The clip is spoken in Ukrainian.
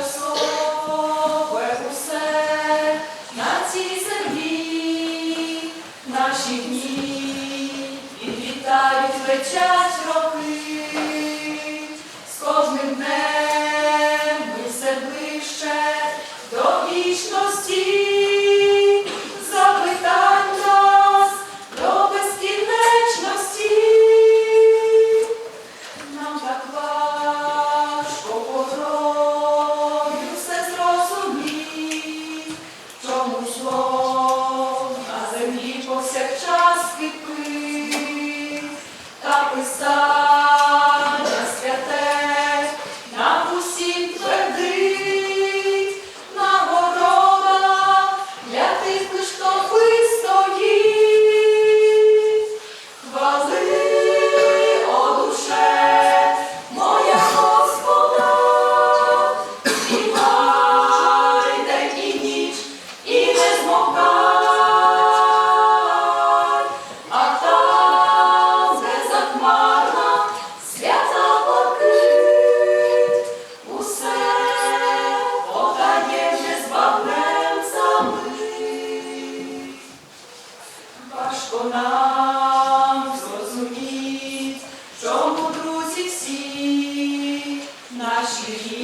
особе усе на цій землі, наші дні відвітають вечері. важко нам зрозуміть, чому друзі всі наші.